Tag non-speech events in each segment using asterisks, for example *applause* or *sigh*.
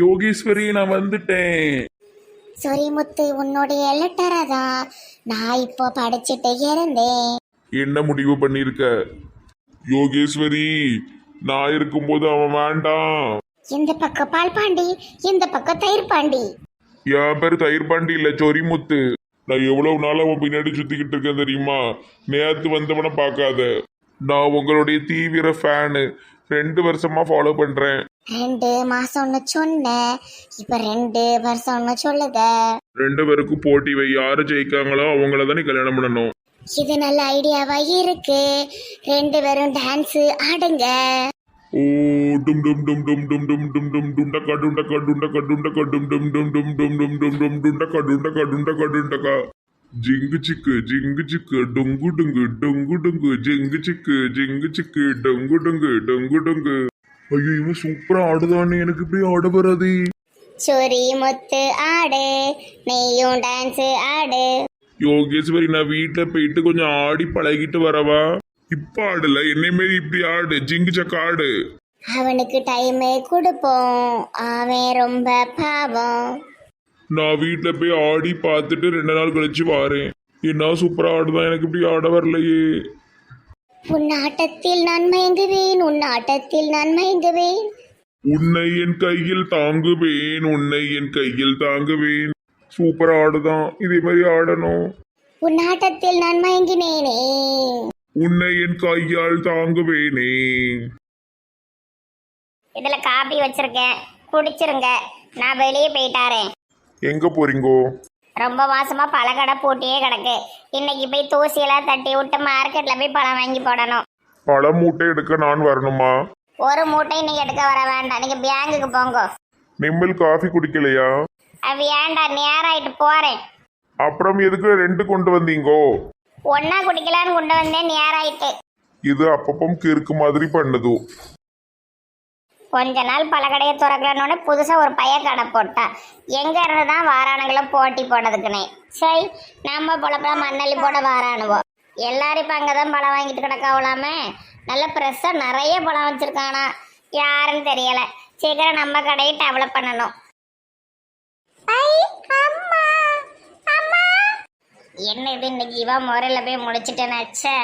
யோகேஸ்வரி நான் வந்துட்டேன். சொரிமுத்து உன்னுடைய லெட்டரை தான் நான் இப்போ படிச்சுட்டு இருந்தேன். என்ன முடிவு பண்ணிருக்க? யோகேஸ்வரி நான் இருக்கும்போது அவன் வேண்டாம். இந்த பக்கம் பால் பாண்டி இந்த பக்கம் தயிர் பாண்டி. என் பேர் தயிர் பாண்டி இல்ல சொரிமுத்து நான் எவ்வளவு நாள் அவன் பின்னாடி சுத்திக்கிட்டு இருக்கேன் தெரியுமா? நேத்து வந்தவனை பார்க்காத. நான் உங்களுடைய தீவிர ஃபேனு ரெண்டு வருஷமா ஃபாலோ பண்றேன். ரெண்டு மாசம்னு சொன்ன இப்ப ரெண்டு வருஷம்னு சொல்லுத ரெண்டு பேருக்கும் போட்டி வை யாரு ஜெயிக்காங்களோ அவங்கள தானே கல்யாணம் பண்ணணும் இது நல்ல ஐடியாவா இருக்கு ரெண்டு பேரும் டான்ஸ் ஆடுங்க ஓ டும் டும் டும் டும் டும் டும் டும் டும் டுண்டக்கா டுண்டக்கா டுண்டக்கா டுண்டக்கா டும் டும் டும் டும் டும் டும் டும் டும் டுண்டக்கா டுண்டக்கா டுண்டக்கா டுண்டக்கா ஜிங்கு சிக்கு ஜிங்கு சிக்கு டுங்கு டுங்கு டுங்கு டுங்கு ஜிங்கு சிக்கு ஜிங்கு சிக்கு டுங்கு டுங்கு டுங்கு டுங்கு ஐயோ இவன் சூப்பரா ஆடுதானே. எனக்கு இப்படி ஆட வராது. சொரி முத்து ஆடு நீயும் டான்ஸ் ஆடு. யோகேஸ்வரி நான் வீட்டுல போயிட்டு கொஞ்சம் ஆடி பழகிட்டு வரவா? இப்ப ஆடல என்னை மாரி இப்படி ஆடு. ஜிங்கு சக்க ஆடு. அவனுக்கு டைம் கொடுப்போம். அவன் ரொம்ப பாவம். நான் வீட்ல போய் ஆடி பார்த்துட்டு ரெண்டு நாள் கழிச்சு வாரேன். என்ன சூப்பரா ஆடுதான் எனக்கு இப்படி ஆட வரலையே. உன் ஆட்டத்தில் நான் மயங்குவேன் உன் ஆட்டத்தில் நான் மயங்குவேன். உன்னை என் கையில் தாங்குவேன் உன்னை என் கையில் தாங்குவேன். சூப்பரா ஆடுதான் இதே மாதிரி ஆடணும். உன் ஆட்டத்தில் நான் மயங்கினேனே. உன்னை என் கையால் தாங்குவேனே. இதுல காப்பி வச்சிருக்கேன். குடிச்சிருங்க. நான் வெளியே போயிட்டாரேன் எங்க போறீங்கோ? ரொம்ப மாசமா பழக்கடை போட்டியே கிடக்கு. இன்னைக்கு போய் தூசியெல்லாம் தட்டி விட்டு மார்க்கெட்ல போய் பழம் வாங்கி போடணும். பழ மூட்டை எடுக்க நான் வரணுமா? ஒரு மூட்டை நீங்க எடுக்க வர வேண்டாம். நீங்க பேங்குக்கு போங்க. நிம்மல் காஃபி குடிக்கலையா? அது ஏன்டா நேரம் ஆயிட்டு போறேன். அப்புறம் எதுக்கு ரெண்டு கொண்டு வந்தீங்கோ? ஒன்னா குடிக்கலான்னு கொண்டு வந்தேன் நேரம் ஆயிட்டு இது அப்பப்பம் கிறுக்கு மாதிரி பண்ணுது. கொஞ்ச நாள் பழக்கடையை திறக்கலன்னு புதுசாக ஒரு பைய கடை போட்டான் எங்கே இருந்து தான் வாரானுங்களும் போட்டி போனதுக்குனே சரி நம்ம பொழப்பெல்லாம் மண்ணள்ளி போட வாரானுவோம் எல்லாரும் அங்கே தான் பழம் வாங்கிட்டு கிடக்காவலாமே. நல்ல ஃப்ரெஷ்ஷாக நிறைய பழம் வச்சுருக்கானா. யாருன்னு தெரியலை. சீக்கிரம் நம்ம கடையை டெவலப் பண்ணணும். என்ன இது இன்னைக்கு இவன் முறையில போய் முடிச்சிட்டேனாச்சே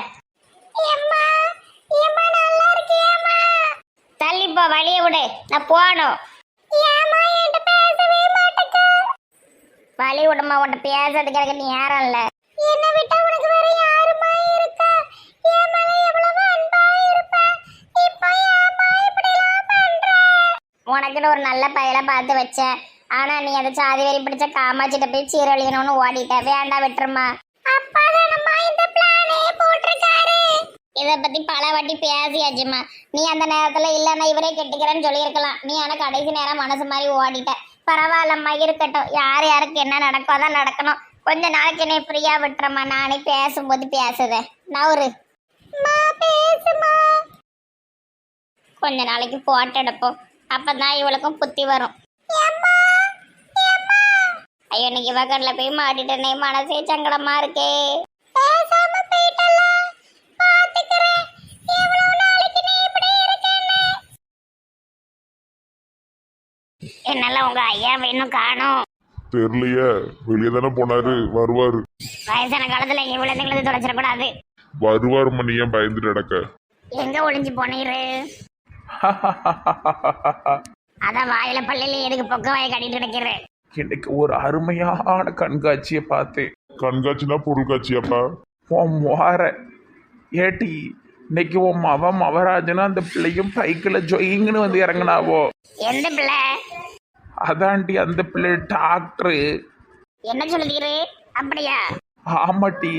தள்ளி போ வழிய விடு. நான் போகணும். வழி விடுமா உன்ட்ட பேசுறதுக்கு எனக்கு நேரம் இல்ல. என்ன விட்டா உனக்கு வேற யாருமா இருக்கா? என் மேல எவ்வளவு அன்பா இருப்ப? இப்போ ஏமா இப்படி எல்லாம் பண்ற? உனக்குன்னு ஒரு நல்ல பையல பார்த்து வச்சேன். ஆனா நீ அந்த சாதி வெறி பிடிச்ச காமாச்சிட்ட போய் சீரழியணும்னு ஓடிட்ட. வேண்டாம் விட்டுருமா இத பத்தி பல வாட்டி பேசியாச்சுமா நீ அந்த நேரத்துல இல்ல நான் இவரே கெட்டுக்கிறேன்னு சொல்லியிருக்கலாம். நீ ஆனா கடைசி நேரம் மனசு மாதிரி ஓடிட்ட. பரவாயில்லம்மா இருக்கட்டும். யார் யாருக்கு என்ன நடக்கும் தான் நடக்கணும். கொஞ்ச நாளைக்கு என்னை ஃப்ரீயா விட்டுறம்மா. நானே பேசும்போது பேசுதேன். நவரு பேசுமா. கொஞ்ச நாளைக்கு போட்டோ எடுப்போம். அப்பதான் இவளுக்கும் புத்தி வரும். ஐயோ இன்னைக்கு வகன்ல போய் மாட்டிட்டேனே. மனசே சங்கடமா இருக்கே. உங்க ஐயா இன்னும் காணும். தெரியலையே. வெளியே தானே போனாரு. வருவாரு. வயசான காலத்துல எங்க விழுந்துங்களை தொலைச்சிடக்கூடாது. வருவார் மணி ஏன் பயந்துட்டு நடக்க எங்க ஒளிஞ்சு போனீரு அதான் வாயில பள்ளியில எதுக்கு பொக்க வாயை கட்டிட்டு நிக்கிறேன் இன்னைக்கு ஒரு அருமையான கண்காட்சியை பார்த்தேன். கண்காட்சினா பொருட்காட்சியாப்பா உன் முகார. ஏட்டி இன்னைக்கு உன் மவ மவராஜனும் அந்த பிள்ளையும் பைக்கில் ஜொயிங்கன்னு வந்து இறங்குனாவோ? எந்த பிள்ளை? அதாண்டி அந்த பிள்ளை டாக்டரு. என்ன சொல்லுதீரு அப்படியா? ஆமாட்டி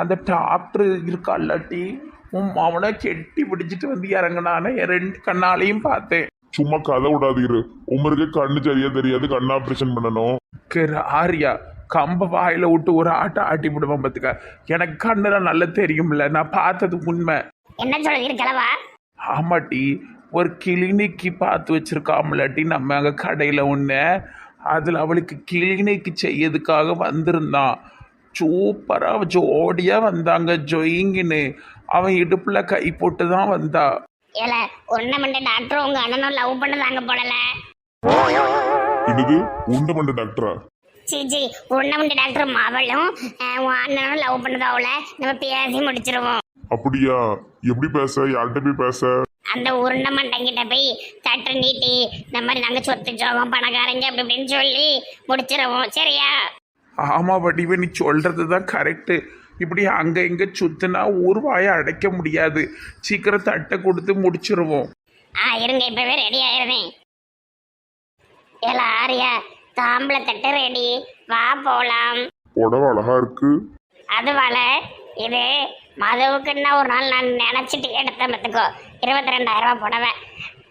அந்த டாக்டர் இருக்கால்லாட்டி உன் மவனை கெட்டி பிடிச்சிட்டு வந்து இறங்குனானே என் ரெண்டு கண்ணாலையும் பார்த்தேன். சும்மா கதை விடாதீரு. உமருக்கு கண்ணு சரியா தெரியாது கண் ஆபரேஷன் பண்ணணும். ஆரியா கம்ப வாயில விட்டு ஒரு ஆட்டம் ஆட்டி விடுவான் பார்த்துக்க. எனக்கு கண்ணுலாம் நல்லா தெரியும்ல நான் பார்த்தது உண்மை. என்ன சொல்லுதீரு கிழவா ஆமாட்டி ஒரு கிளினிக்கு பார்த்து வச்சிருக்காமலாட்டி நம்ம அங்கே கடையில் ஒன்று அதில் அவளுக்கு கிளினிக் செய்யறதுக்காக வந்திருந்தான் சூப்பராக ஜோடியாக வந்தாங்க ஜொயிங்கின்னு. அவன் இடுப்பில் கை போட்டு தான் வந்தா. ஏல ஒன்ன மண்ட டாக்டர் உங்க அண்ணனும் லவ் பண்ணதாங்க போடல என்னது? உண்ட மண்ட டாக்டரா? சீச்சி உன்னமுண்டி டாக்டர் அவளும் அஹ், உன் அண்ணனும் லவ் பண்ணதாவுல நம்ம பேசி முடிச்சிருவோம். அப்படியா? எப்படி பேச? யார்கிட்ட போய் பேச? அந்த உருண்டை மண்டங்கிட்ட போய் தட்டு நீட்டி இந்த மாதிரி நாங்க சொத்து ஜோகம் பணக்காரங்க அப்படி இப்படின்னு சொல்லி முடிச்சிருவோம். சரியா? ஆமா வடிவே நீ சொல்றது தான் கரெக்டு இப்படி அங்க இங்க சுத்தினா ஊர் வாயை அடைக்க முடியாது. சீக்கிரம் தட்டை கொடுத்து முடிச்சிருவோம். ஆ இருங்க இப்பவே ரெடி ஆயிருந்தேன் ஏல ஆரியா தாம்பளை தட்டு ரெடி வா போலாம். புடவை அழகா இருக்கு. அதுவால இது மதுவுக்குன்னா ஒரு நாள் நான் நினைச்சிட்டு எடுத்தேன் பார்த்துக்கோ. இருபத்தி ரெண்டாயிரம் ரூபாய் புடவை.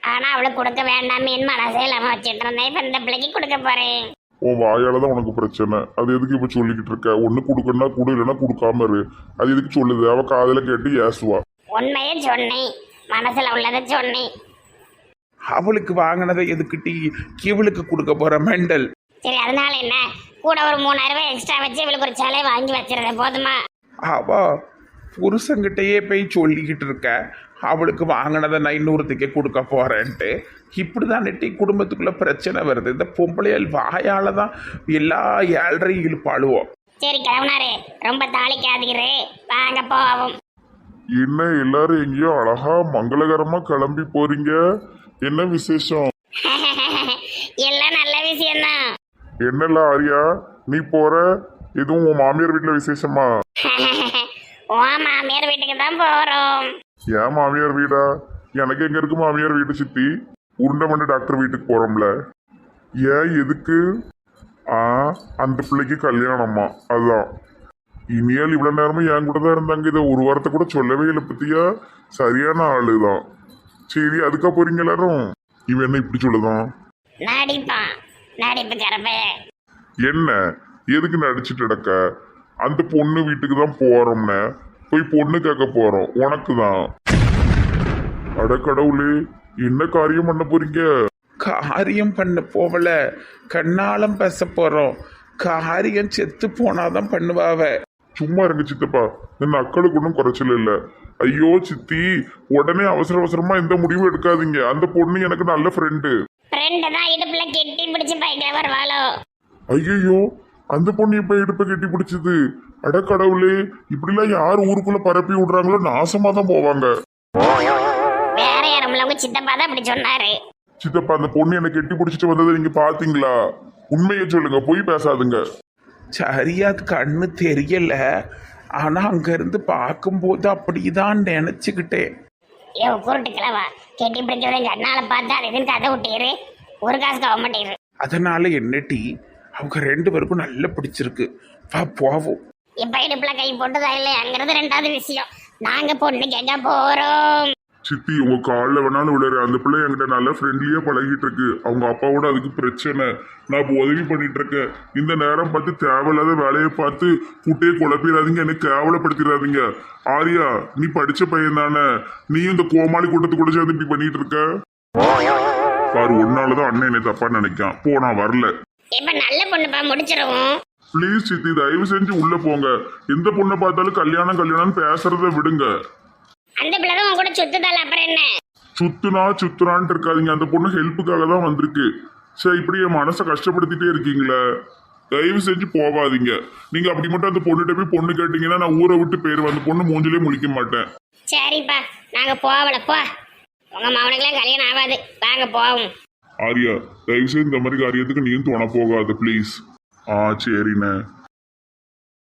ஆனா அவளுக்கு கொடுக்க வேண்டாமே என் மனசே இல்லாம வச்சுட்டு இருந்தேன். இப்ப இந்த பிள்ளைக்கு கொடுக்க போறேன். உன் வாயால தான் உனக்கு பிரச்சனை. அது எதுக்கு இப்ப சொல்லிக்கிட்டு இருக்க? ஒண்ணு கொடுக்கணும்னா கொடு இல்லைன்னா கொடுக்காம இரு. அது எதுக்கு சொல்லுது? அவ காதுல கேட்டு ஏசுவா. உண்மையே சொன்னேன். மனசுல உள்ளதை சொன்னேன். அவளுக்கு வாங்கினதை எதுக்கு டீ இவளுக்கு கொடுக்க போற மெண்டல். சரி அதனால என்ன? கூட ஒரு மூணாயிரம் ரூபாய் எக்ஸ்ட்ரா வச்சு இவளுக்கு ஒரு சேலை வாங்கி வச்சிருந்தேன். போதுமா? அவ புருஷங்கிட்டயே போய் சொல்லிக்கிட்டு இருக்க அவளுக்கு வாங்கினதை நான் இன்னொருத்துக்கே கொடுக்க போறேன்ட்டு. இப்படி தான் நெட்டி குடும்பத்துக்குள்ள பிரச்சனை வருது. இந்த பொம்பளையால் வாயால தான் எல்லா ஏழரையும் இழுப்பாளுவோம் சரி கிளம்புனாரு ரொம்ப தாளிக்காதீரு. வாங்க போவோம். என்ன எல்லாரும் எங்கேயோ அழகா மங்களகரமா கிளம்பி போறீங்க? என்ன விசேஷம்? *laughs* எல்லாம் நல்ல விஷயம்தான். என்னல ஆரியா நீ போற? எதுவும் உன் மாமியார் வீட்டுல விசேஷமா? *laughs* உன் மாமியார் வீட்டுக்கு தான் போறோம். ஏன் மாமியார் வீடா? எனக்கு எங்க இருக்கு மாமியார் வீடு சித்தி? உருண்டமண்ட டாக்டர் வீட்டுக்கு போறோம்ல. ஏன் எதுக்கு? ஆ அந்த பிள்ளைக்கு கல்யாணமா அதான். இனியால் இவ்வளவு நேரமும் என் கூட தான் இருந்தாங்க. இதை ஒரு வாரத்தை கூட சொல்லவே இல்லை பத்தியா சரியான ஆளுதான் சரி அதுக்கா போறீங்க எல்லாரும்? இவன் என்ன இப்படி சொல்லுதான்? நடிப்பான். நடிப்பு கரப்ப என்ன? எதுக்கு நடிச்சிட்டு கிடக்க? அந்த பொண்ணு வீட்டுக்கு தான் போறோம்னு. போய் பொண்ணு கேட்க போறோம். உனக்கு தான். அட கடவுளே என்ன காரியம் பண்ண போறீங்க? காரியம் பண்ண போவல. கண்ணாலம் பேச போறோம். காரியம் செத்து போனாதான் பண்ணுவாவ. சும்மா இருங்க சித்தப்பா. இந்த அக்களுக்கு ஒன்றும் குறைச்சல் இல்லை. ஐயோ சித்தி உடனே அவசர அவசரமா எந்த முடிவும் எடுக்காதீங்க. அந்த பொண்ணு எனக்கு நல்ல ஃப்ரெண்டு ஃப்ரெண்டு தான் இடுப்புல கெட்டி பிடிச்சு பைக்கில வருவாளோ ஐயோ அந்த பொண்ணு இப்ப இடுப்பை கட்டி பிடிச்சது. அட கடவுளே இப்படிலாம் யார் ஊருக்குள்ள பரப்பி விடுறாங்களோ நாசமா தான் போவாங்க. வேற யாரும் உங்க சித்தப்பா தான் அப்படி சொன்னாரு. சித்தப்பா அந்த பொண்ணு என்னை கெட்டி பிடிச்சிட்டு வந்ததை நீங்க பாத்தீங்களா உண்மையை சொல்லுங்க பொய் பேசாதுங்க. சரியா அது கண்ணு தெரியல. ஆனா அங்கிருந்து பார்க்கும்போது அப்படிதான் நினைச்சுக்கிட்டேன். ஐயோ குருட்டு கிழவா? கெட்டி பிடிக்கிறத எங்க அண்ணால பார்த்தா அது இதுன்னு கதை விட்டீரு ஒரு காசுக்கு ஆக மாட்டேங்குது அதனால என்ன டீ? அவங்க ரெண்டு பேருக்கும் நல்லா பிடிச்சிருக்கு. வா போவோம். இப்ப இடுப்புல கை போட்டதா இல்லையாங்கிறது ரெண்டாவது விஷயம். நாங்க பொண்ணு கேட்க போறோம்? சித்தி உங்க காலில் வேணாலும் விடுற அந்த பிள்ளை என்கிட்ட நல்லா ஃப்ரெண்ட்லியா பழகிட்டு இருக்கு. அவங்க அப்பாவோட அதுக்கு பிரச்சனை. நான் இப்போ உதவி பண்ணிட்டு இருக்கேன். இந்த நேரம் பார்த்து தேவையில்லாத வேலையை பார்த்து குட்டையை குழப்பிடாதீங்க. எனக்கு கேவலப்படுத்திடாதீங்க. ஆரியா நீ படிச்ச பையன் தானே. நீ இந்த கோமாளி கூட்டத்து கூட சேர்ந்து இப்படி பண்ணிட்டு இருக்க? பாரு ஒன்னாலதான் அண்ணன் என்னை தப்பா நினைக்கான். போ நான் வரல. இப்ப நல்ல பொண்ணுப்பா முடிச்சிருவோம். ப்ளீஸ் சித்தி தயவு செஞ்சு உள்ள போங்க. எந்த பொண்ணை பார்த்தாலும் கல்யாணம் கல்யாணம் பேசுறத விடுங்க. அந்த பிள்ளை தான் உன் கூட சுத்துதால அப்புறம் என்ன? சுத்துனா சுத்துறான்ட்டு இருக்காதீங்க. அந்த பொண்ணு ஹெல்ப்புக்காக தான் வந்திருக்கு. சரி இப்படி என் மனசை கஷ்டப்படுத்திட்டே இருக்கீங்களே. தயவு செஞ்சு போகாதீங்க. நீங்க அப்படி மட்டும் அந்த பொண்ணுகிட்ட போய் பொண்ணு கேட்டீங்கன்னா நான் ஊரை விட்டு போயிருவேன். அந்த பொண்ணு மூஞ்சிலே முழிக்க மாட்டேன். சரிப்பா நாங்க போவல போ. உங்க மகனுக்கெல்லாம் கல்யாணம் ஆகாது. வாங்க போவோம். ஆரியா தயவு செய்து இந்த மாதிரி காரியத்துக்கு நீயும் தோண போகாத ப்ளீஸ் ஆ சரிண்ணே.